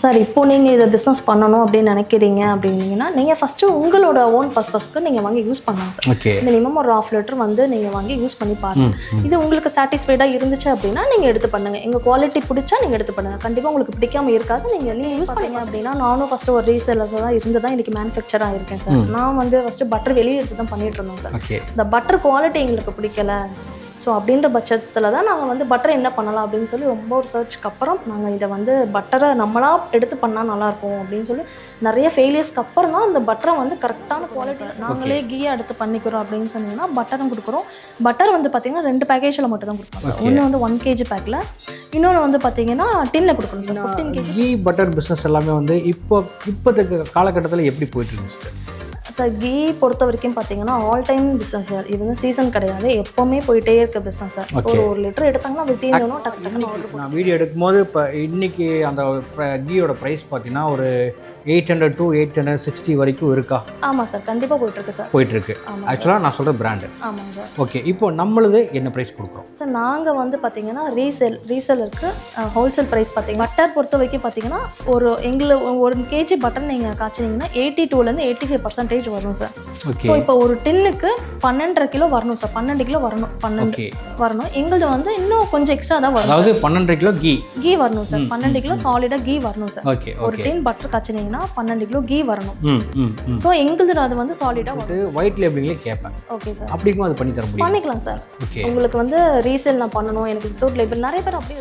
Sir இப்போ நீங்கள் இதை பிஸ்னஸ் பண்ணணும் அப்படின்னு நினைக்கிறீங்க அப்படின்னீங்கன்னா நீங்கள் ஃபஸ்ட்டு உங்களோட ஓன் பர்பஸ்க்கு நீங்கள் வாங்கி யூஸ் பண்ணலாம் சார். மினிமம் ஒரு ஆஃப் லிட்டர் வந்து நீங்கள் வாங்கி யூஸ் பண்ணி பாருங்க. இது உங்களுக்கு சாட்டிஸ்ஃபைடாக இருந்துச்சு அப்படின்னா நீங்கள் எடுத்து பண்ணுங்க. எங்கள் குவாலிட்டி பிடிச்சா நீங்கள் எடுத்து பண்ணுங்க. கண்டிப்பாக உங்களுக்கு பிடிக்காம இருக்காது. நீங்கள் நீங்கள் யூஸ் பண்ணீங்க அப்படின்னா நானும் ஃபஸ்ட்டு ஒரு ரீசேலர்ஸ் தான் இருந்து தான் இன்றைக்கி மேனுஃபேக்சராக இருக்கேன் சார். நான் வந்து ஃபஸ்ட்டு பட்டர் வெளியே எடுத்து தான் பண்ணிட்டு இருந்தோம் சார். இந்த பட்டர் குவாலிட்டி எங்களுக்கு பிடிக்கல. ஸோ அப்படின்ற பட்சத்தில் தான் நாங்கள் வந்து பட்டர் என்ன பண்ணலாம் அப்படின்னு சொல்லி ரொம்ப ஒரு சர்ச்சுக்கு அப்புறம் நாங்கள் இதை வந்து பட்டரை நம்மளா எடுத்து பண்ணால் நல்லாயிருக்கும் அப்படின்னு சொல்லி நிறைய ஃபெயிலியர்ஸ்க்கு அப்புறம் தான் அந்த பட்டரை வந்து கரெக்டான குவாலிட்டி நாங்களே கீயை எடுத்து பண்ணிக்கிறோம் அப்படின்னு சொன்னீங்கன்னா பட்டரும் கொடுக்குறோம். பட்டர் வந்து பார்த்தீங்கன்னா ரெண்டு பேக்கேஜில் மட்டும் தான் கொடுப்போம் சார் ஒன்று வந்து ஒன் கேஜி பேக்கில் இன்னொன்று வந்து பார்த்தீங்கன்னா டின்னில் கொடுக்கணும் sir fifteen KG ghee butter business எல்லாமே வந்து இப்போ இப்போதைக்கு காலகட்டத்தில் எப்படி போயிட்டு sister? சார் கீ பொறுத்த வரைக்கும் பார்த்தீங்கன்னா ஆல் டைம் பிஸ்னஸ் சார் இது வந்து சீசன் கிடையாது. எப்போவுமே போயிட்டே இருக்க பிஸ்னஸ் சார். ஒரு ஒரு லிட்டர் எடுத்தாங்கன்னா அது தீர்ந்தோம் டக்கு டக்குன்னு நான் வீடியோ எடுக்கும்போது இப்போ இன்னைக்கு அந்த கீயோட ப்ரைஸ் பார்த்தீங்கன்னா ஒரு eight hundred to eight hundred sixty வரைக்கும் இருக்கா? ஆமாம் சார் கண்டிப்பாக போயிட்டுருக்கு சார். போயிட்டு இருக்கு ஆமாம் ஆக்சுவலாக நான் சொல்கிற பிராண்டு ஆமாங்க சார். ஓகே இப்போ நம்மளது என்ன ப்ரைஸ் கொடுக்குறோம்? சார் நாங்கள் வந்து பார்த்தீங்கன்னா ரீசேல் ரீசேலருக்கு ஹோல்சேல் ப்ரைஸ் பார்த்தீங்கன்னா பட்டர் பொறுத்த வரைக்கும் பார்த்தீங்கன்னா ஒரு எங்களை ஒரு கேஜி பட்டர் நீங்கள் காய்ச்சினீங்கன்னா எயிட்டி டூலேருந்து எயிட்டி ஃபைவ் பர்சன்டேஜ் வரும் சார். ஸோ இப்போ ஒரு டின்னுக்கு பன்னெண்டரை கிலோ வரணும் சார். பன்னெண்டு கிலோ வரணும் பன்னெண்டு வரணும். எங்களது வந்து இன்னும் கொஞ்சம் எக்ஸ்ட்ரா தான் வரும் அதாவது பன்னெண்டு கிலோ கீ கீ வரணும் சார். பன்னெண்டு கிலோ சாலிடாக கீ வரணும் சார். ஒரு டின் பட்டர் காய்ச்சினீங்கன்னா பன்னெண்டு கிலோ கீ வரணும். ஸோ எங்களுது அது வந்து சாலிடாக வரும் ஒயிட் லேபிளிங்லேயே கேட்பேன் ஓகே சார் அப்படி இருக்கும் அது பண்ணி தர முடியும்? பண்ணிக்கலாம் சார் ஓகே உங்களுக்கு வந்து ரீசேல் நான் பண்ணணும் எனக்கு வித்தவுட் லேபிள் நிறைய பேர் அப்படியே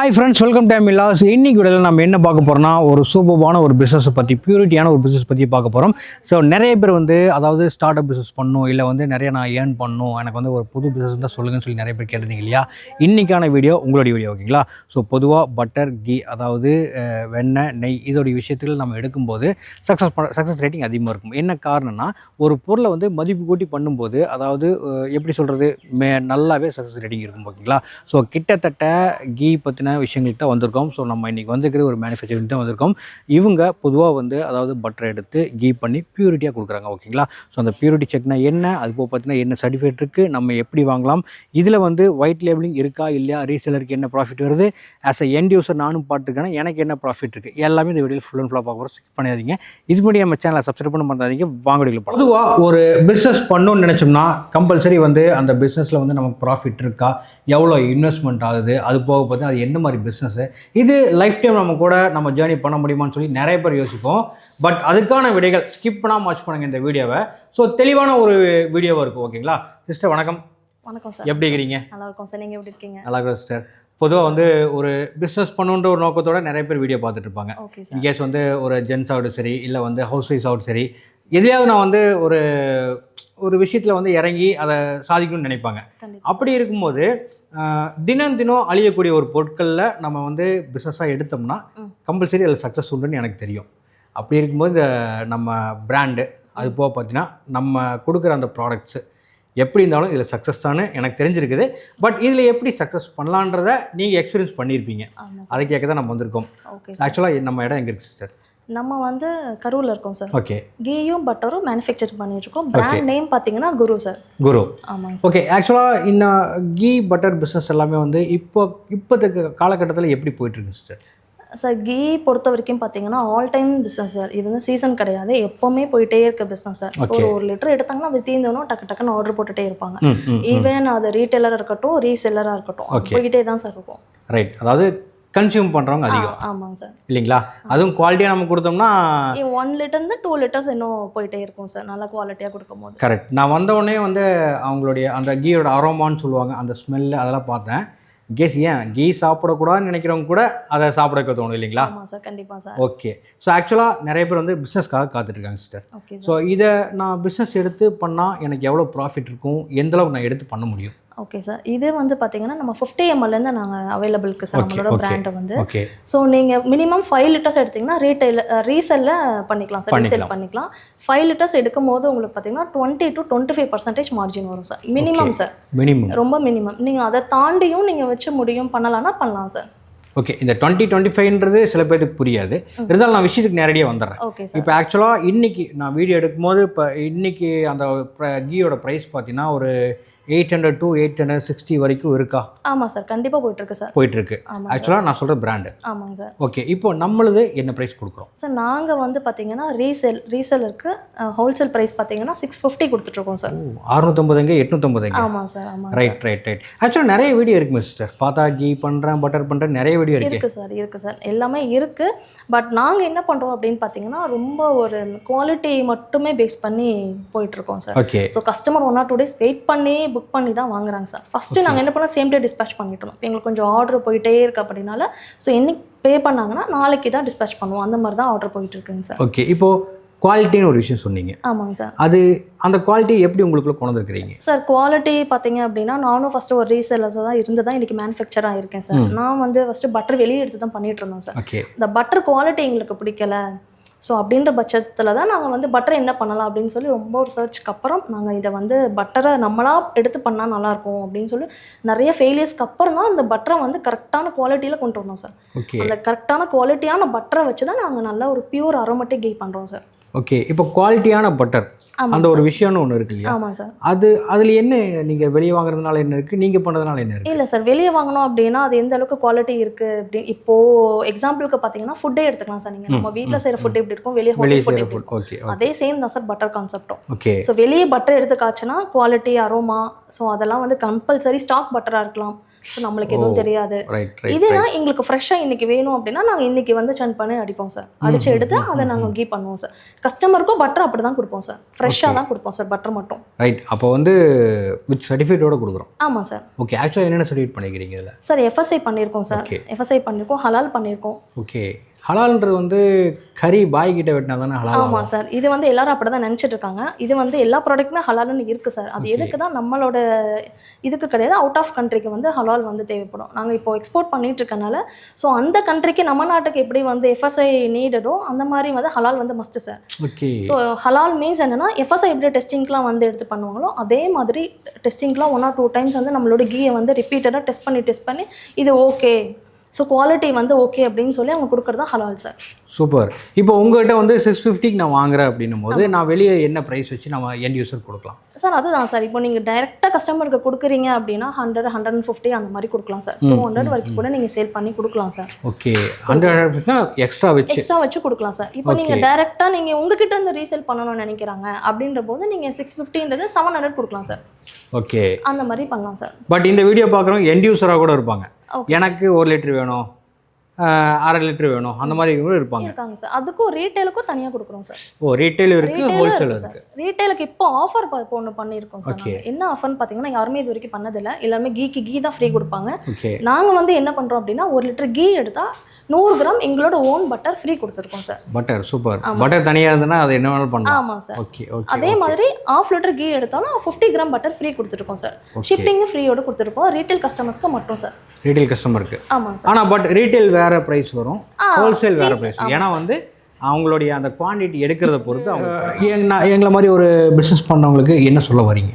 ஹாய் ஃப்ரெண்ட்ஸ் வெல்கம் டைம் இல்லாஸ் இன்னைக்கு வீடியோவில் நம்ம என்ன பார்க்க போகிறோம்னா ஒரு சூப்பர்பான ஒரு பிஸ்னஸை பற்றி பியூரிட்டியான ஒரு பிஸ்னஸ் பற்றி பார்க்க போகிறோம் ஸோ நிறைய பேர் வந்து அதாவது ஸ்டார்ட் அப் பிஸ்னஸ் பண்ணணும் இல்லை வந்து நிறைய நான் ஏர்ன் பண்ணணும் எனக்கு வந்து ஒரு புது பிஸ்னஸ் தான் சொல்லுங்கன்னு சொல்லி நிறைய பேர் கேட்டிருந்தீங்க இல்லையா? இன்றைக்கான வீடியோ உங்களுடைய வீடியோ ஓகேங்களா ஸோ பொதுவாக பட்டர் கீ அதாவது வெண்ணெய் நெய் இதோடைய விஷயத்தில் நம்ம எடுக்கும்போது சக்ஸஸ் பண்ண சக்ஸஸ் ரேட்டிங் அதிகமாக இருக்கும். என்ன காரணம்னா ஒரு பொருளை வந்து மதிப்பு கூட்டி பண்ணும்போது அதாவது எப்படி சொல்கிறது மே நல்லாவே சக்ஸஸ் ரேட்டிங் இருக்கும் ஓகேங்களா ஸோ கிட்டத்தட்ட கீ பற்றின என்ன தான் வந்திருக்கோம். ஸோ நம்ம இன்றைக்கி வந்துருக்கிற ஒரு மேனுஃபேக்சரிங் தான் வந்திருக்கோம். இவங்க பொதுவாக வந்து அதாவது பட்டர் எடுத்து கீ பண்ணி பியூரிட்டியாக கொடுக்குறாங்க ஓகேங்களா ஸோ அந்த பியூரிட்டி செக்னா என்ன? அது போக பார்த்தீங்கன்னா என்ன சர்டிஃபிகேட் இருக்குது நம்ம எப்படி வாங்கலாம்? இதில் வந்து ஒயிட் லேபிளிங் இருக்கா? இல்லையா? ரீசேலருக்கு என்ன ப்ராஃபிட் வருது? ஆஸ் அ எண்ட் யூசர் நானும் பார்த்துருக்கேன் எனக்கு என்ன ப்ராஃபிட் இருக்குது எல்லாமே இந்த வீடியோ ஃபுல் அண்ட் ஃபுல்லாக பார்க்க செக் ஸ்கிப் பண்ணாதீங்க. இது மாதிரி நம்ம சேனலை சப்ஸ்கிரைப் பண்ண பண்ணாதீங்க வாங்க பொதுவாக ஒரு பிஸ்னஸ் பண்ணணும்னு நினச்சோம்னா கம்பல்சரி வந்து அந்த பிஸ்னஸில் வந்து நமக்கு ப்ராஃபிட் இருக்கா? எவ்வளோ இன்வெஸ்ட்மெண்ட் ஆகுது? அது போக பார்த்தீங்கன்னா அது எந்த மாதிரி பிஸ்னஸ் இது லைஃப் டைம் நம்ம கூட நம்ம ஜேர்னி பண்ண முடியுமான்னு சொல்லி நிறைய பேர் யோசிப்போம். பட் அதுக்கான விடைகள் ஸ்கிப் பண்ணாமல் வாட்ச் பண்ணுங்க இந்த வீடியோவை. ஸோ தெளிவான ஒரு வீடியோவாக இருக்கும் ஓகேங்களா சிஸ்டர் வணக்கம். வணக்கம் சார் எப்படி இருக்கிறீங்க? நல்லா இருக்கும் சார் நீங்கள் எப்படி இருக்கீங்க? நல்லா இருக்கிறேன் சிஸ்டர் பொதுவாக வந்து ஒரு பிஸ்னஸ் பண்ணுன்ற ஒரு நோக்கத்தோட நிறைய பேர் வீடியோ பார்த்துட்டு இருப்பாங்க. இன்கேஸ் வந்து ஒரு ஜென்ஸ் ஆகட்டும் சரி இல்லை வந்து ஹவுஸ் ஒய்ஃப் ஆகட்டும் சரி எதையாவது நான் வந்து ஒரு ஒரு விஷயத்தில் வந்து இறங்கி அதை சாதிக்கணும்னு நினைப்பாங்க. அப்படி இருக்கும்போது தினம் தினம் அழியக்கூடிய ஒரு பொருட்களில் நம்ம வந்து பிஸ்னஸாக எடுத்தோம்னா. கம்பல்சரி அதில் சக்ஸஸ் உண்டுன்னு எனக்கு தெரியும். அப்படி இருக்கும்போது இந்த நம்ம பிராண்டு அது போக பார்த்தீங்கன்னா நம்ம கொடுக்குற அந்த ப்ராடக்ட்ஸு எப்படி இருந்தாலும் இதில் சக்ஸஸ் தானே எனக்கு தெரிஞ்சிருக்குது. பட் இதில் எப்படி சக்ஸஸ் பண்ணலான்றதை நீங்கள் எக்ஸ்பீரியன்ஸ் பண்ணியிருப்பீங்க அதை கேட்க தான் நம்ம வந்திருக்கோம். ஆக்சுவலாக நம்ம இடம் எங்கே இருக்குது சிஸ்டர் நம்ம வந்து கரூரில் இருக்கோம் சார் ஓகே கீயும் பட்டரும் மேனுஃபேக்சர் பண்ணிட்டு இருக்கோம் பிராண்ட் நேம் பார்த்தீங்கன்னா குரு சார் குரு. ஆமாங்க சார் ஓகே ஆக்சுவலாக இந்த கீ பட்டர் பிஸ்னஸ் எல்லாமே வந்து இப்போ இப்போதைக்கு காலகட்டத்தில் எப்படி போயிட்டுருக்கு சிஸ்டர் சார் கீ பொறுத்த வரைக்கும் பார்த்தீங்கன்னா ஆல் டைம் பிஸ்னஸ் சார் இது வந்து சீசன் கிடையாது. எப்போவுமே போயிட்டே இருக்க பிஸ்னஸ் சார். ஒரு ஒரு லிட்டர் எடுத்தாங்கன்னா அது தீர்ந்தோன்னா டக்கு டக்குன்னு ஆர்டர் போட்டுட்டே இருப்பாங்க. ஈவன் அது ரீட்டைலராக இருக்கட்டும் ரீசெல்லராக இருக்கட்டும். போயிட்டே தான் சார் இருக்கும். ரைட் அதாவது கன்சியூம் பண்ணுறவங்க அதிகம். ஆமாங்க சார் இல்லைங்களா? அதுவும் குவாலிட்டியாக நம்ம கொடுத்தோம்னா ஒன் லிட்டர்ந்து டூ லிட்டர்ஸ் இன்னும் போயிட்டே இருக்கும் சார் நல்ல குவாலிட்டியாக கொடுக்கும் போது கரெக்ட் நான் வந்த உடனே வந்து அவங்களுடைய அந்த கீயோட அரோமான்னு சொல்லுவாங்க அந்த ஸ்மெல்லு அதெல்லாம் பார்த்தேன். கேஸ் ஏன்? கீ சாப்பிடக்கூடாதுன்னு நினைக்கிறவங்க கூட அதை சாப்பிட தோணும் இல்லைங்களா? ஆமாம் சார் கண்டிப்பாக சார் ஓகே ஸோ ஆக்சுவலாக நிறைய பேர் வந்து பிஸ்னஸ்க்காக காத்துட்ருக்காங்க சிஸ்டர் ஓகே ஸோ இதை நான் பிஸ்னஸ் எடுத்து பண்ணால் எனக்கு எவ்வளோ ப்ராஃபிட் இருக்கும்? எந்த அளவுக்கு நான் எடுத்து பண்ண முடியும்? ஓகே சார் இது வந்து பார்த்தீங்கன்னா நம்ம ஃபிஃப்டி எம்எல்லேருந்து நாங்கள் அவைலபிளுக்கு சார் நம்மளோட. பிராண்டை வந்து. ஸோ நீங்கள் மினிமம் ஃபைவ் லிட்டர்ஸ் எடுத்தீங்கன்னா ரீட்டைல ரீசெல்ல பண்ணிக்கலாம் சார் ரீசெல் பண்ணிக்கலாம். ஃபைவ் லிட்டர்ஸ் எடுக்கும் போது உங்களுக்கு பார்த்தீங்கன்னா twenty to twenty five percentage margin வரும் சார் மினிமம் சார் மினிமம் ரொம்ப மினிமம் நீங்கள் அதை தாண்டியும் நீங்கள் வச்சு முடியும் பண்ணலாம்னா பண்ணலாம் சார் ஓகே இந்த டுவெண்ட்டி டுவெண்ட்டி ஃபைவ்ன்றது சில பேருக்கு புரியாது. இருந்தாலும் நான் விஷயத்துக்கு நேரடியாக வந்துடுறேன் இப்போ ஆக்சுவலாக இன்னைக்கு நான் வீடியோ எடுக்கும்போது இப்போ இன்னைக்கு அந்த கீயோட ப்ரைஸ் பார்த்தீங்கன்னா ஒரு eight hundred to eight hundred sixty வரைக்கும் இருக்கா? ஆமாம் சார் கண்டிப்பாக போயிட்டுருக்கு சார். போயிட்டு இருக்கு ஆமாம் ஆக்சுவலாக நான் சொல்கிற பிராண்டு ஆமாங்க சார். ஓகே இப்போ நம்மளது என்ன ப்ரைஸ் கொடுக்குறோம்? சார் நாங்கள் வந்து பார்த்தீங்கன்னா ரீசேல் ரீசேலருக்கு ஹோல்சேல் ப்ரைஸ் பார்த்தீங்கன்னா சிக்ஸ் ஃபிஃப்டி கொடுத்துட்ருக்கோம் சார். அறுநூத்தம்பதுங்க எட்நூத்தம்பதுங்க. ஆமாம் சார் ஆமாம் ரைட் ரைட் ரைட் ஆக்சுவலாக நிறைய வீடியோ இருக்கு சிஸ்டர் பார்த்தா கீ பண்ணுறேன் பட்டர் பண்ணுறேன் நிறைய வீடியோ இருக்கு. இருக்குது சார் இருக்குது சார். எல்லாமே இருக்குது பட் நாங்கள் என்ன பண்ணுறோம் அப்படின்னு பார்த்தீங்கன்னா ரொம்ப ஒரு குவாலிட்டி மட்டுமே பேஸ் பண்ணி போயிட்டுருக்கோம் sir. Okay so customer one or two days wait பண்ணி புக் பண்ணி தான் வாங்குறாங்க சார் ஃபஸ்ட்டு நாங்கள் என்ன பண்ணோம் சேம் டே டிஸ்பேச் பண்ணிட்டோம் இப்போ எங்களுக்கு கொஞ்சம் ஆர்டர் போயிட்டே இருக்கு அப்படின்னால ஸோ என்னைக்கு பே பண்ணாங்கன்னா நாளைக்கு தான் டிஸ்பேச் பண்ணுவோம். அந்த மாதிரி தான் ஆர்டர் போயிட்டு இருக்குங்க சார் ஓகே இப்போ குவாலிட்டின்னு ஒரு விஷயம் சொன்னீங்க. ஆமாங்க சார் அது அந்த குவாலிட்டி எப்படி உங்களுக்குள்ள கொண்டு வந்துருக்கிறீங்க சார் குவாலிட்டி பார்த்தீங்க அப்படின்னா நானும் ஃபஸ்ட்டு ஒரு ரீசேலர்ஸ் தான் இருந்து தான் இன்றைக்கி மேனுஃபேக்சராக இருக்கேன் சார் நான் வந்து ஃபஸ்ட்டு பட்டர் வெளியே எடுத்து தான் பண்ணிட்டு இருந்தோம் சார் ஓகே இந்த பட்டர் குவாலிட்டி எங்களுக்கு பிடிக்கல. ஸோ அப்படின்ற பட்சத்தில் தான் நாங்கள் வந்து பட்டரை என்ன பண்ணலாம் அப்படின்னு சொல்லி ரொம்ப ஒரு சர்ச்சுக்கு அப்புறம் நாங்கள் இதை வந்து பட்டரை நம்மளா எடுத்து பண்ணால் நல்லாயிருக்கும் அப்படின்னு சொல்லி நிறைய ஃபெயிலியர்ஸ்க்கு அப்புறம் தான் அந்த பட்டரை வந்து கரெக்டான குவாலிட்டியில் கொண்டு வந்தோம் சார் அந்த கரெக்டான குவாலிட்டியான பட்டரை வச்சு தான் நாங்கள் நல்ல ஒரு பியூர் அரோமேட்டிக் கெய் பண்ணுறோம் சார் ஓகே இப்போ குவாலிட்டியான பட்டர் அந்த ஒரு விஷயம்னு ஒன்று இருக்கு இல்லையா? ஆமாம் சார். அது அதில் என்ன நீங்கள் வெளியே வாங்குறதுனால என்ன இருக்குது நீங்கள் பண்ணுறதுனால என்ன இருக்குது இல்லை சார் வெளியே வாங்கினோம் அப்படின்னா அது எந்த அளவுக்கு குவாலிட்டி இருக்குது அப்படி இப்போது எக்ஸாம்பிளுக்கு பார்த்தீங்கன்னா ஃபுட்டே எடுத்துக்கலாம் சார் நீங்கள் நம்ம வீட்டில் செய்கிற ஃபுட் எப்படி இருக்கும்? வெளியே ஹோட்டல் ஃபுட் எப்படி ஓகே அதே சேம் தான் சார் பட்டர் கான்செப்டும் ஓகே ஸோ வெளியே பட்டர் எடுத்து காய்ச்சினா குவாலிட்டி அரோமா ஸோ அதெல்லாம் வந்து கம்பல்சரி ஸ்டாக் பட்டராக இருக்கலாம். ஸோ நம்மளுக்கு எதுவும் தெரியாது. ரைட் ரைட் இதுனா எங்களுக்கு ஃப்ரெஷ்ஷாக இன்னைக்கு வேணும் அப்படின்னா நாங்கள் இன்னைக்கு வந்து சன் பண்ணி அடிப்போம் சார். அடிச்சு எடுத்து அதை நாங்கள் கீ பண்ணுவோம் சார். கஸ்டமருக்கும் பட்டர் அப்படி தான் கொடுப்போம் சார். ஃப்ரெஷ்ஷாக தான் கொடுப்போம் சார் பட்டர் மட்டும். ரைட் அப்போ வந்து வித் சர்டிஃபிகேட்டோட கொடுக்குறோம். ஆமாம் சார் ஓகே ஆக்சுவலாக என்னென்ன சர்டிஃபிகேட் பண்ணிக்கிறீங்க இதில்? சார் எஃப்எஸ்ஐ பண்ணியிருக்கோம் சார். எஃப்எஸ்ஐ பண்ணியிருக்கோம் ஹலால் பண்ணியிருக்கோம் ஓகே ஹலால்ன்றது வந்து கறி பாய் கிட்ட வெட்டினா தானே ஹலால் ஆமாம் சார். இது வந்து எல்லாரும் அப்படி தான் நினச்சிட்டு இருக்காங்க. இது வந்து எல்லா ப்ராடக்ட்டுமே ஹலால்னு இருக்குது சார். அது எதுக்கு தான் நம்மளோட இதுக்கு கிடையாது. அவுட் ஆஃப் கண்ட்ரிக்கு வந்து ஹலால் வந்து தேவைப்படும். நாங்கள் இப்போ எக்ஸ்போர்ட் பண்ணிட்டு இருக்கனால ஸோ அந்த கண்ட்ரிக்கு நம்ம நாட்டுக்கு எப்படி வந்து எஃப்எஸ்ஐ நீடடோ அந்த மாதிரி வந்து ஹலால் வந்து மஸ்ட்டு சார் ஓகே ஸோ ஹலால் மீன்ஸ் என்னன்னா எஃப்எஸ்ஐ எப்படி டெஸ்டிங்க்குலாம் வந்து எடுத்து பண்ணுவாங்களோ அதே மாதிரி டெஸ்டிங்க்குலாம் ஒன் ஆர் டூ டைம்ஸ் வந்து நம்மளோட கீயை வந்து ரிப்பீட்டடாக டெஸ்ட் பண்ணி டெஸ்ட் பண்ணி இது ஓகே ஸோ குவாலிட்டி வந்து ஓகே அப்படின்னு சொல்லி அவங்க கொடுக்குறது தான் ஹலால் சார் சூப்பர் இப்போ உங்ககிட்ட வந்து சிக்ஸ் ஃபிஃப்டிக்கு நான் வாங்குறேன் அப்படின்னும் போது நான் வெளியே என்ன ப்ரைஸ் வச்சு நம்ம எண்ட் யூசர் கொடுக்கலாம்? சார் அதுதான் சார் இப்போ நீங்கள் டைரெக்டாக கஸ்டமருக்கு கொடுக்குறீங்க அப்படின்னா ஹண்ட்ரட் ஹண்ட்ரட் அண்ட் ஃபிஃப்டி அந்த மாதிரி கொடுக்கலாம் சார் டூ ஹண்ட்ரட் வரைக்கும் கூட நீங்கள் சேல் பண்ணி கொடுக்கலாம் சார் ஓகே ஹண்ட்ரட் எக்ஸ்ட்ரா வச்சு? எக்ஸ்ட்ரா வச்சு கொடுக்கலாம் சார் இப்போ நீங்கள் டைரெக்டாக நீங்கள் உங்ககிட்ட இருந்து ரீசேல் பண்ணணும்னு நினைக்கிறாங்க அப்படின்ற போது நீங்கள் சிக்ஸ் ஃபிஃப்டின்றது செவன் ஹண்ட்ரட் கொடுக்கலாம் சார் ஓகே அந்த மாதிரி பண்ணலாம் சார் பட் இந்த வீடியோ பார்க்குறவங்க எண்ட் யூஸராக கூட இருப்பாங்க. எனக்கு ஒரு லிட்டர் வேணும். அரை லிட்டர் வேணும். அந்த மாதிரி கூட இருப்பாங்க. இருக்காங்க சார். அதுக்கும் ரீட்டைலுக்கும் தனியாக கொடுக்குறோம் சார். ஓ ரீட்டைல் இருக்கு ஹோல்சேல் இருக்கு ரீட்டைலுக்கு இப்போ ஆஃபர் ஒன்று பண்ணியிருக்கோம் சார். என்ன ஆஃபர்னு பார்த்தீங்கன்னா யாருமே இது வரைக்கும் பண்ணதில்லை. எல்லாருமே கீக்கு கீ தான் ஃப்ரீ கொடுப்பாங்க. நாங்கள் வந்து என்ன பண்ணுறோம் அப்படின்னா ஒரு லிட்டர் கீ எடுத்தால் நூறு கிராம் எங்களோட ஓன் பட்டர் ஃப்ரீ கொடுத்துருக்கோம் சார். பட்டர் சூப்பர் பட்டர் தனியாக இருந்ததுன்னா அது என்ன வேணாலும் பண்ணலாம். ஆமாம் சார். ஓகே அதே மாதிரி ஆஃப் லிட்டர் கீ எடுத்தாலும் ஃபிஃப்டி கிராம் பட்டர் ஃப்ரீ கொடுத்துருக்கோம் சார். ஷிப்பிங்கும் ஃப்ரீயோட கொடுத்துருக்கோம். ரீட்டைல் கஸ்டமர்ஸ்க்கு மட்டும் சார். ரீட்டைல் கஸ்டமருக்கு ஆமாங்க சார். ஆனால் பட் ரீட்டைல் வேற ப்ரைஸ் வரும். ஹோல்சேல் வேற ப்ரைஸ் ஏன்னா வந்து அவங்களுடைய அந்த குவாண்டிட்டி எடுக்கிறத பொறுத்து அவங்க எங்களை மாதிரி ஒரு பிஸ்னஸ் பண்ணவங்களுக்கு என்ன சொல்ல வரீங்க?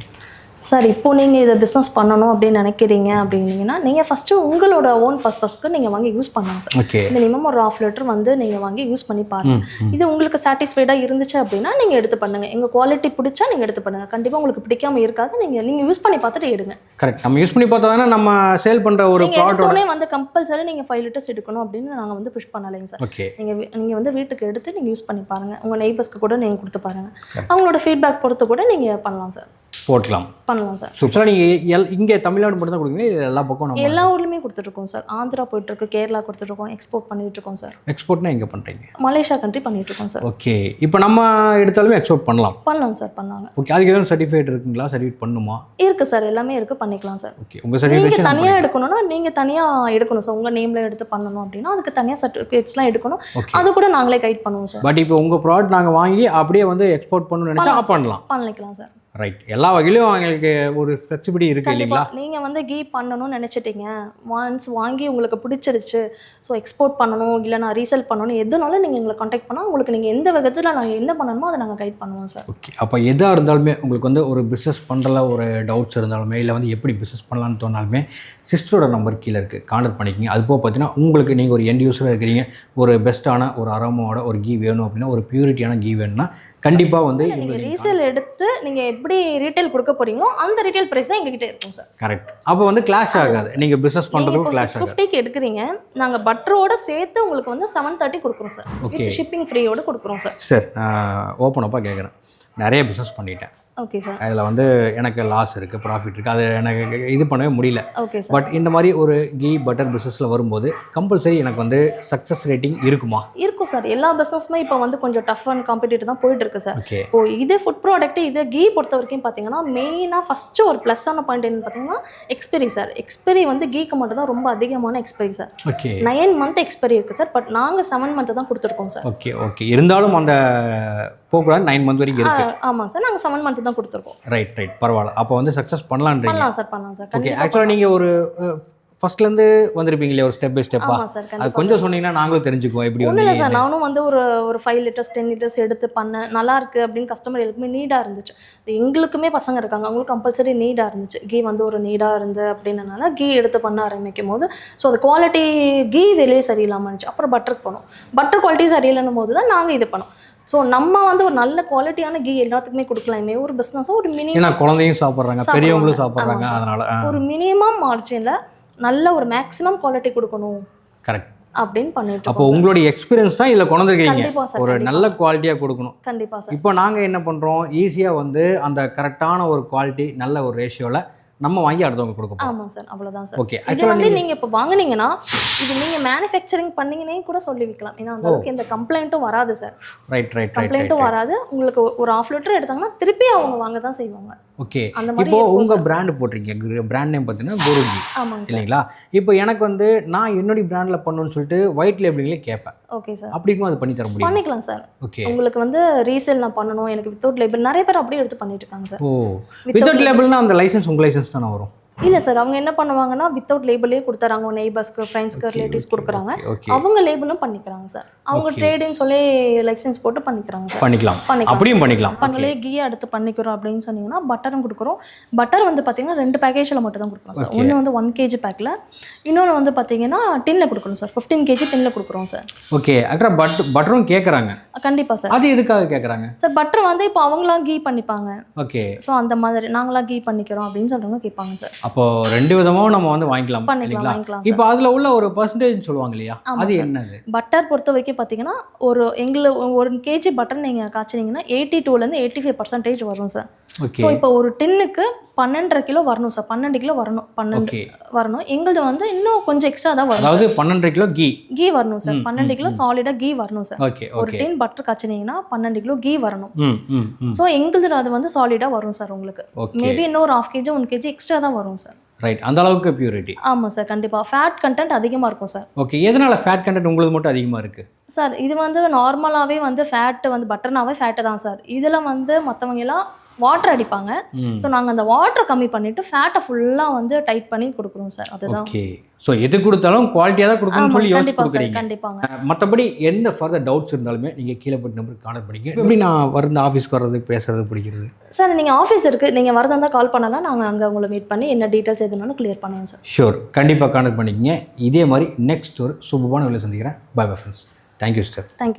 சார் இப்போ நீங்கள் இதை பிஸ்னஸ் பண்ணணும் அப்படின்னு நினைக்கிறீங்க அப்படின்னீங்கன்னா நீங்கள் ஃபஸ்ட்டு உங்களோட ஓன் பர்பஸ்க்கு நீங்கள் வாங்கி யூஸ் பண்ணலாம் சார் ஓகே மினிமம் ஒரு ஆஃப் லிட்டர் வந்து நீங்கள் வாங்கி யூஸ் பண்ணி பாருங்க. இது உங்களுக்கு சாட்டிஸ்ஃபைடாக இருந்துச்சு அப்படின்னா நீங்கள் எடுத்து பண்ணுங்கள் எங்கள் குவாலிட்டி பிடிச்சா நீங்கள் எடுத்து பண்ணுங்கள் கண்டிப்பாக உங்களுக்கு பிடிக்காம இருக்காது. நீங்கள் நீங்கள் யூஸ் பண்ணி பார்த்துட்டு எடுங்க. கரெக்ட் நம்ம யூஸ் பண்ணி பார்த்தா தானே நம்ம சேல் பண்ணுற ஒரு ப்ராடக்டோட வந்து கம்பல்சரி நீங்கள் ஃபைவ் லிட்டர்ஸ் எடுக்கணும் அப்படின்னு நாங்கள் வந்து புஷ் பண்ணலைங்க சார் ஓகே நீங்கள் நீங்கள் வந்து வீட்டுக்கு எடுத்து நீங்கள் யூஸ் பண்ணி பாருங்கள் உங்கள் நெய்பர்ஸ்க்கு கூட நீங்கள் கொடுத்து பாருங்கள் அவங்களோட ஃபீட்பேக் பொறுத்து கூட நீங்கள் பண்ணலாம் சார் போட்டலாம் பண்ணலாம் சார். சூப்பராக நீங்கள் எல் இங்கே தமிழ்நாடு மட்டும் தான் கொடுக்குறீங்க எல்லா பக்கம் நம்ம எல்லா ஊர்லேயுமே கொடுத்துட்ருக்கோம் சார். ஆந்திரா போயிட்டுருக்கு கேரளா கொடுத்துட்ருக்கோம் எக்ஸ்போர்ட் பண்ணிட்டு இருக்கோம் சார். எக்ஸ்போர்ட்னா எங்கே பண்ணுறீங்க மலேசியா கண்ட்ரி பண்ணிட்டு இருக்கோம் சார். ஓகே இப்போ நம்ம எடுத்தாலுமே எக்ஸ்போர்ட் பண்ணலாம். பண்ணலாம் சார் பண்ணலாங்க ஓகே அதுக்கு எதுவும் சர்டிஃபிகேட் இருக்குங்களா? சர்டிஃபிகேட் பண்ணுமா? இருக்கு சார் எல்லாமே இருக்கு பண்ணிக்கலாம் சார். ஓகே உங்கள் நீங்க சர்டிஃபிகேஷன் தனியா எடுக்கணும்னா நீங்க தனியா எடுக்கணும் சார். உங்க நேம்ல எடுத்து பண்ணணும் அப்படின்னா அதுக்கு தனியா சர்டிஃபிகேட்ஸ்லாம் எடுக்கணும். அது கூட நாங்களே கைட் பண்ணுவோம் சார். பட் இப்போ உங்கள் ப்ராடக்ட் நாங்கள் வாங்கி அப்படியே வந்து எக்ஸ்போர்ட் பண்ணணும்னு நினச்சா பண்ணலாம் பண்ணிக்கலாம் சார். ரைட் எல்லா வகையிலும் அவங்களுக்கு ஒரு ஃப்ளெக்சிபிலிட்டி இருக்கு இல்லைங்களா? நீங்க வந்து கீ பண்ணணும்னு நினைச்சிட்டீங்க. ஒன்ஸ் வாங்கி உங்களுக்கு பிடிச்சிருச்சு. ஸோ எக்ஸ்போர்ட் பண்ணணும் இல்லை நான் ரீசேல் பண்ணணும் எதுனாலும் நீங்க எங்களை காண்டாக்ட் பண்ணா உங்களுக்கு நீங்க எந்த விதத்துல நாங்க என்ன பண்ணணுமோ அதை நாங்க கைட் பண்ணுவோம் சார் ஓகே அப்போ எதாக இருந்தாலுமே உங்களுக்கு வந்து ஒரு பிஸ்னஸ் பண்ணுறல ஒரு டவுட்ஸ் இருந்தாலுமே இல்லை வந்து எப்படி பிஸ்னஸ் பண்ணலான்னு தோணாலுமே சிஸ்டரோட நம்பர் கீழே இருக்குது கான்டாக்ட் பண்ணிக்கிங்க. அது போக பார்த்தீங்கன்னா உங்களுக்கு நீங்கள் ஒரு எண்ட் யூஸராக இருக்கிறீங்க. ஒரு பெஸ்ட்டான ஒரு அரோமாவோட ஒரு கீ வேணும் அப்படின்னா ஒரு பியூரிட்டியான கீ வேணும்னா கண்டிப்பாக வந்து நீங்க உங்களுக்கு ரீசேல் எடுத்து நீங்க எப்படி ரீட்டைல் கொடுக்க போறீங்களோ அந்த ரீட்டைல் பிரைஸ் தான் எங்ககிட்ட இருக்கும் சார் கரெக்ட் அப்போ வந்து கிளாஷ் ஆகாது. நீங்கள் பிஸ்னஸ் இப்போ கிளாஷ் ஆகாது. ஃபிஃப்டிக்கு எடுக்கிறீங்க. நாங்க பட்டரோட சேர்த்து உங்களுக்கு வந்து செவன் தேர்ட்டி கொடுக்குறோம் சார். வித் ஷிப்பிங் ஃப்ரீயோட கொடுக்குறோம் சார் சார் ஓப்பன் அப்பாக கேட்குறேன் நிறைய பிஸ்னஸ் பண்ணிட்டேன். ஓகே சார் அதில் வந்து எனக்கு லாஸ் இருக்குது ப்ராஃபிட் இருக்குது அது எனக்கு இது பண்ணவே முடியல. ஓகே சார் பட் இந்த மாதிரி ஒரு கீ பட்டர் பிஸ்னஸில் வரும்போது கம்பல்சரி எனக்கு வந்து சக்ஸஸ் ரேட்டிங் இருக்குமா? இருக்கும் சார் எல்லா பிஸ்னஸுமே இப்போ வந்து கொஞ்சம் டஃப் அண்ட் காம்படிட்டிவ் தான் போயிட்டு இருக்கு சார் ஓகே இப்போ இது ஃபுட் ப்ராடக்ட் இது கீ பொறுத்த வரைக்கும் பார்த்தீங்கன்னா மெயினாக ஃபஸ்ட்டு ஒரு ப்ளஸ்ஸான பாயிண்ட் என்னன்னு பார்த்தீங்கன்னா எக்ஸ்பெரி சார் எக்ஸ்பெரி வந்து கீக்கு மட்டும் தான் ரொம்ப அதிகமான expiry sir okay nine month expiry இருக்குது சார் பட் நாங்கள் செவன் மந்த் தான் கொடுத்துருக்கோம் சார் ஓகே ஓகே இருந்தாலும் அந்த போகக்கூடாது நைன் மந்த் வரைக்கும் ஆமாம் சார் நாங்கள் செவன் மந்த் தான் கொடுத்துருக்கோம். ரைட் ரைட் பரவாயில்ல. அப்போ வந்து சக்ஸஸ் பண்ணலான்றீங்க பண்ணலாம் சார் பண்ணலாம் சார் ஓகே ஆக்சுவலாக நீங்கள் ஒரு ஃபர்ஸ்ட்லேருந்து வந்திருப்பீங்களே ஒரு ஸ்டெப் பை ஸ்டெப்பாக அது கொஞ்சம் சொன்னீங்கன்னா நாங்களும் தெரிஞ்சுக்குவோம் எப்படி ஒன்றும் இல்லை சார் நானும் வந்து ஒரு ஒரு ஃபைவ் லிட்டர்ஸ் டென் லிட்டர்ஸ் எடுத்து பண்ணேன். நல்லா இருக்கு அப்படின்னு கஸ்டமர் எல்லாருக்குமே நீடாக இருந்துச்சு. எங்களுக்குமே பசங்க இருக்காங்க அவங்களுக்கு கம்பல்சரி நீடாக இருந்துச்சு. கீ வந்து ஒரு நீடாக இருந்து அப்படின்னனால கீ எடுத்து பண்ண ஆரம்பிக்கும் போது ஸோ அது குவாலிட்டி கீ வெளியே சரியில்லாமல் இருந்துச்சு. அப்புறம் பட்டருக்கு போனோம். பட்டர் குவாலிட்டி சரியில்லைன்னும் போது தான் நாங்கள் இது பண்ணோம். ஸோ நம்ம வந்து ஒரு நல்ல குவாலிட்டியான கீ எல்லாத்துக்குமே கொடுக்கலாமே. ஒரு பிஸ்னஸாக ஒரு மினி ஏன்னா குழந்தையும் சாப்பிட்றாங்க. பெரியவங்களும் சாப்பிட்றாங்க. அதனால ஒரு மினிமம் மார்ஜினில் நல்ல ஒரு மேக்ஸிமம் குவாலிட்டி கொடுக்கணும் கரெக்ட் அப்படின்னு பண்ணிட்டு அப்போ. உங்களுடைய எக்ஸ்பீரியன்ஸ் தான் இதில் கொண்டிருக்கீங்க ஒரு. நல்ல குவாலிட்டியாக கொடுக்கணும். கண்டிப்பா சார். இப்போ நாங்கள் என்ன பண்ணுறோம் ஈஸியாக வந்து அந்த கரெக்டான ஒரு குவாலிட்டி நல்ல ஒரு ரேஷியோவில் நம்ம வாங்கி அடுத்தவங்க கொடுக்க போகிறோம் ஆமாம் சார் அவ்வளோதான் சார். ஓகே இது வந்து நீங்க இப்போ வாங்குனீங்கன்னா இது நீங்க மேனுஃபேக்சரிங் பண்ணீங்கன்னே கூட சொல்லி விற்கலாம் ஏன்னா அந்த அளவுக்கு எந்த கம்ப்ளைண்ட்டும் வராது சார். ரைட் ரைட் ரைட் கம்ப்ளைண்ட்டும் வராது. உங்களுக்கு ஒரு ஆஃப் லிட்டர் எடுத்தாங்கன்னா திருப்பி அவங்க வாங்க தான் செய்வாங்க. ஓகே. இப்போ உங்கள் பிராண்டு போட்டிருக்கீங்க. பிராண்ட் நேம் பார்த்தீங்கன்னா குருஜி. இல்லைங்களா? இப்போ எனக்கு வந்து நான் என்னுடைய பிராண்டில் பண்ணணும்னு சொல்லிட்டு ஒயிட் லேபிளிங்லேயே கேட்பேன். Okay sir. அப்படிக்கும் அது பண்ணி தர முடியும்? பண்ணிக்கலாம் சார். ஓகே. உங்களுக்கு வந்து ரீசேல் நான் பண்ணணும் எனக்கு வித்தவுட் லேபிள் நிறைய பேர் அப்படியே எடுத்து பண்ணிட்டு இருக்காங்க சார். ஓ. வித்தவுட் லேபிள்னா அந்த லைசன்ஸ் உங்கள் லைசன்ஸ் தானே வரும்? இல்ல சார் அவங்க என்ன பண்ணுவாங்கன்னா வித்தவுட் லேபிளே கொடுத்துறாங்க. நெய்பர்ஸ்க்கு ஃப்ரெண்ட்ஸ்க்கு ரிலேட்டிவ்ஸ் கொடுக்குறாங்க. அவங்க லேபிளும் பண்ணிக்கிறாங்க சார். அவங்க. ட்ரேடுன்னு சொல்லி லைசன்ஸ் போட்டு பண்ணிக்கிறாங்க பண்ணிக்கலாம். பண்ணிக்கலாம். அப்படியும் பண்ணிக்கலாம். பண்ணலே கீயை எடுத்து பண்ணிக்கிறோம் அப்படின்னு சொன்னீங்கன்னா பட்டரும் கொடுக்குறோம். பட்டர் வந்து பார்த்தீங்கன்னா ரெண்டு பேக்கேஜில் மட்டும் தான் கொடுக்குறோம் சார். ஒன்று வந்து ஒன் கேஜி பேக்கில் இன்னொன்று வந்து பார்த்தீங்கன்னா டின்னில் கொடுக்குறோம் சார். ஃபிஃப்டீன் கேஜி டின்னில் கொடுக்குறோம் சார். ஓகே ஆக்சுவலாக பட் பட்டரும் கேட்குறாங்க கண்டிப்பாக சார். அது எதுக்காக கேட்குறாங்க சார் பட்டர் வந்து இப்போ அவங்களாம் கீ பண்ணிப்பாங்க. ஓகே ஸோ அந்த மாதிரி நாங்களாம் கீ பண்ணிக்கிறோம் அப்படின்னு சொல்கிறவங்க கேட்பாங்க சார். அப்போ ரெண்டு விதமாவும் நம்ம வந்து வாங்கிக்கலாம் பண்ணிக்கலாம் வாங்கிக்கலாம் இப்போ அதில் உள்ள ஒரு பர்சன்டேஜ் சொல்லுவாங்க இல்லையா? அது. என்னது? பட்டர் பொறுத்த வரைக்கும் பார்த்தீங்கன்னா ஒரு எங்களை ஒரு கேஜி பட்டர் நீங்கள் காய்ச்சினீங்கன்னா எயிட்டி டூலேருந்து எயிட்டி ஃபைவ் பர்சன்டேஜ் வரும் சார். ஸோ இப்போ ஒரு டின்னுக்கு பன்னெண்டரை கிலோ வரணும் சார். பன்னெண்டு கிலோ வரணும் பன்னெண்டு வரணும். எங்களது வந்து இன்னும் கொஞ்சம் எக்ஸ்ட்ரா தான் வரும் அதாவது பன்னெண்டு கிலோ கீ கீ வரணும் சார். பன்னெண்டு கிலோ. சாலிடாக கீ வரணும் சார். ஒரு டின் பட்டர் காய்ச்சினீங்கன்னா பன்னெண்டு கிலோ கீ வரணும். ஸோ எங்களது அது வந்து சாலிடாக வரும் சார் உங்களுக்கு. மேபி இன்னும் ஒரு half KG one KG extra தான் வரும். சார். ரைட் அந்த அளவுக்கு பியூரிட்டி ஆமாம் சார் கண்டிப்பாக ஃபேட் கண்டென்ட் அதிகமாக இருக்கும் சார். ஓகே எதனால ஃபேட் கண்டென்ட் உங்களுக்கு மட்டும் அதிகமாக இருக்கு? சார் இது வந்து நார்மலாகவே வந்து ஃபேட்டு வந்து பட்டர்னாவே ஃபேட்டு தான் சார். இதில் வந்து மற்றவங்க எல்லாம் வாட்டர் அடிப்பாங்க. ஸோ நாங்கள் அந்த வாட்டர் கம்மி பண்ணிட்டு ஃபேட்டை ஃபுல்லாக வந்து டைட் பண்ணி கொடுக்குறோம் சார். அதுதான். ஓகே ஸோ எது கொடுத்தாலும் குவாலிட்டியாக தான் கொடுக்கணும்னு சொல்லி கண்டிப்பாக சார் கண்டிப்பாங்க. மற்றபடி எந்த ஃபர்தர் டவுட்ஸ் இருந்தாலுமே நீங்கள் கீழே போட்டு நம்பருக்கு கான்டாக்ட் பண்ணிக்க எப்படி நான் வந்து ஆஃபீஸ்க்கு வர்றது பேசுறது பிடிக்கிறது? சார் நீங்கள் ஆஃபீஸ் இருக்குது நீங்கள் வரதா இருந்தால் கால் பண்ணலாம். நாங்கள் அங்கே உங்களை மீட் பண்ணி என்ன டீட்டெயில்ஸ் எதுனாலும் கிளியர் பண்ணுவோம் சார். ஷூர் கண்டிப்பாக கான்டாக்ட் பண்ணிக்கங்க. இதே மாதிரி நெக்ஸ்ட் ஒரு சூப்பரான வேலை சந்திக்கிறேன். Bye bye friends thank you sir thank you